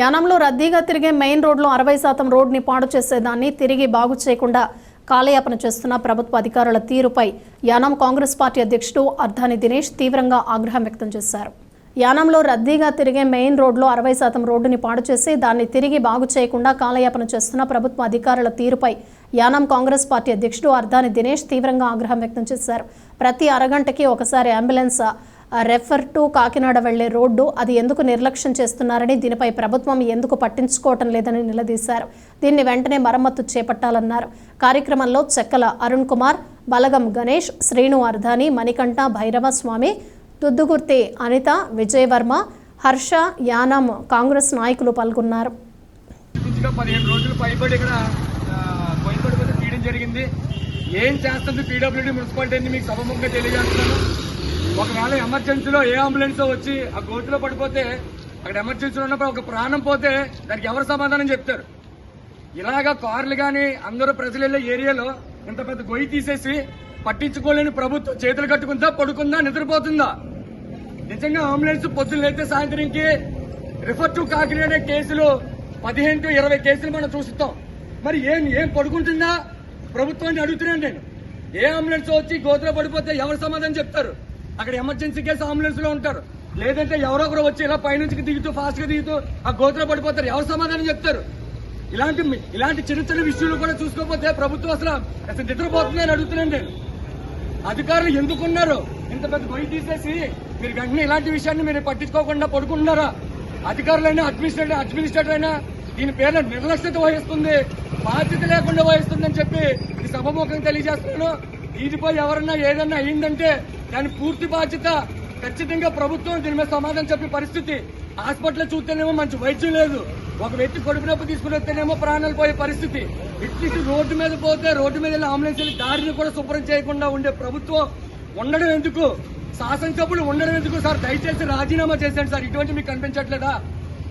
యానంలో రద్దీగా తిరిగే మెయిన్ రోడ్లో అరవై శాతం రోడ్ని పాడు చేసేదాన్ని. తిరిగి బాగు చేయకుండా కాలయాపన చేస్తున్న ప్రభుత్వ అధికారుల తీరుపై యానం కాంగ్రెస్ పార్టీ అధ్యక్షుడు అర్ధాని దినేష్ తీవ్రంగా ఆగ్రహం వ్యక్తం చేశారు. యానంలో రద్దీగా తిరిగే మెయిన్ రోడ్లో అరవై శాతం రోడ్డుని పాడు చేసి దాన్ని తిరిగి బాగు చేయకుండా కాలయాపన చేస్తున్న ప్రభుత్వ అధికారుల తీరుపై యానం కాంగ్రెస్ పార్టీ అధ్యక్షుడు అర్ధాని దినేష్ తీవ్రంగా ఆగ్రహం వ్యక్తం చేశారు. ప్రతి అరగంటకి ఒకసారి అంబులెన్స్ రెఫర్ టు కాకినాడ వెళ్ళే రోడ్డు అది ఎందుకు నిర్లక్ష్యం చేస్తున్నారని దీనిపై ప్రభుత్వం ఎందుకు పట్టించుకోవటం లేదని నిలదీశారు. దీన్ని వెంటనే మరమ్మతు చేపట్టాలన్నారు. కార్యక్రమంలో చెక్కల అరుణ్ కుమార్ బలగం గణేష్ శ్రీను అర్ధాని మణికంఠ భైరవ స్వామి తుద్దుగుర్తి అనిత విజయవర్మ హర్ష యానం కాంగ్రెస్ నాయకులు పాల్గొన్నారు. పదిహేను రోజులు పైబడి ఇక్కడ జరిగింది. ఏం చేస్తుంది? పీడబ్ల్యూడీ మున్సిపాలిటీ మీకు సభముఖంగా తెలియజేస్తున్నాను. ఒకవేళ ఎమర్జెన్సీలో ఏ అంబులెన్స్ వచ్చి ఆ గోతులో పడిపోతే అక్కడ ఎమర్జెన్సీలో ఉన్నప్పుడు ఒక ప్రాణం పోతే దానికి ఎవరు సమాధానం చెప్తారు? ఇలాగా కార్లు కానీ అందరూ ప్రజలు వెళ్ళే ఏరియాలో ఇంత పెద్ద గొయ్యి తీసేసి పట్టించుకోలేని ప్రభుత్వం చేతులు కట్టుకుందా పడుకుందా నిద్రపోతుందా? నిజంగా అంబులెన్స్ పొద్దున్న లేతే సాయంత్రంకి రిఫర్ టు కాకినాడ కేసులు పదిహేను టు ఇరవై కేసులు మనం చూస్తాం. మరి ఏం ఏం పడుకుంటుందా? ప్రభుత్వాన్ని అడుగుతున్నాను నేను. ఏ అంబులెన్స్ వచ్చి గోతులో పడిపోతే ఎవరు సమాధానం చెప్తారు? అక్కడ ఎమర్జెన్సీ కేసు అంబులెన్స్లో ఉంటారు. లేదంటే ఎవరో ఒకరు వచ్చి ఇలా పైనుంచి దిగుతూ ఫాస్ట్గా దిగుతూ ఆ గోతులో పడిపోతారు. ఎవరు సమాధానం చెప్తారు? ఇలాంటి ఇలాంటి చిన్న చిన్న విషయాలు కూడా చూసుకోకపోతే ప్రభుత్వం అసలు అసలు నిద్రపోతుందని అడుగుతున్నాను నేను. అధికారులు ఎందుకున్నారు ఇంత పెద్ద గొయ్యి తీసేసి మీరు వెంటనే ఇలాంటి విషయాన్ని మీరు పట్టించుకోకుండా పడుకుంటున్నారా? అధికారులైనా అడ్మినిస్ట్రేటర్ అడ్మినిస్ట్రేటర్ అయినా దీని పేరున నిర్లక్ష్యత వహిస్తుంది బాధ్యత లేకుండా వహిస్తుందని చెప్పి ఈ సభముఖంగా తెలియజేస్తున్నాను. దీనిపై ఎవరన్నా ఏదన్నా అయిందంటే దాని పూర్తి బాధ్యత ఖచ్చితంగా ప్రభుత్వం దీని మీద సమాధానం చెప్పే పరిస్థితి. హాస్పిటల్ చూస్తేనేమో మంచి వైద్యం లేదు. ఒక వ్యక్తి కడుపు నొప్పి తీసుకుని వస్తేనేమో ప్రాణాలు పోయే పరిస్థితి. ఇట్లీస్ట్ రోడ్డు మీద పోతే రోడ్డు మీద వెళ్ళి అంబులెన్స్ వెళ్ళి దారిని కూడా శుభ్రం చేయకుండా ఉండే ప్రభుత్వం ఉండడం ఎందుకు? శాసనసభ్యులు ఉండడం ఎందుకు సార్? దయచేసి రాజీనామా చేశాను సార్. ఇటువంటి మీకు కనిపించట్లేదా?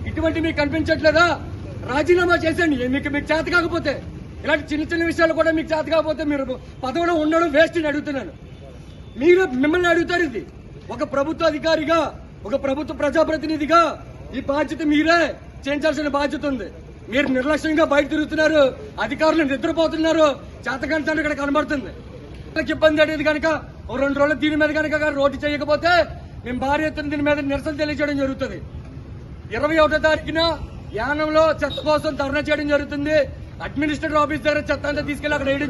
ఇటువంటి మీకు కనిపించట్లేదా? రాజీనామా చేశాను మీకు మీకు చేత కాకపోతే. ఇలాంటి చిన్న చిన్న విషయాలు కూడా మీకు చేత కాకపోతే మీరు పదవిలో ఉండడం వేస్ట్ అని అడుగుతున్నాను. మీరు మిమ్మల్ని అడుగుతారు ఇది. ఒక ప్రభుత్వ అధికారిగా ఒక ప్రభుత్వ ప్రజాప్రతినిధిగా ఈ బాధ్యత మీరే చేయించాల్సిన బాధ్యత ఉంది. మీరు నిర్లక్ష్యంగా బయట తిరుగుతున్నారు అధికారులు నిద్రపోతున్నారు చేతకంటాను ఇక్కడ కనబడుతుంది. ఇబ్బంది అనేది కనుక ఓ రెండు రోజులు దీని మీద కనుక రోడ్డు చేయకపోతే మేము భారీ ఎత్తున దీని మీద నిరసన తెలియజేయడం జరుగుతుంది. ఇరవై ఒకటో తారీఖున యానంలో చెత్త కోసం ధర్నా చేయడం జరుగుతుంది. అడ్మినిస్ట్రేటర్ ఆఫీస్ దగ్గర చెత్త అంతా తీసుకెళ్ళి అక్కడ వేయడం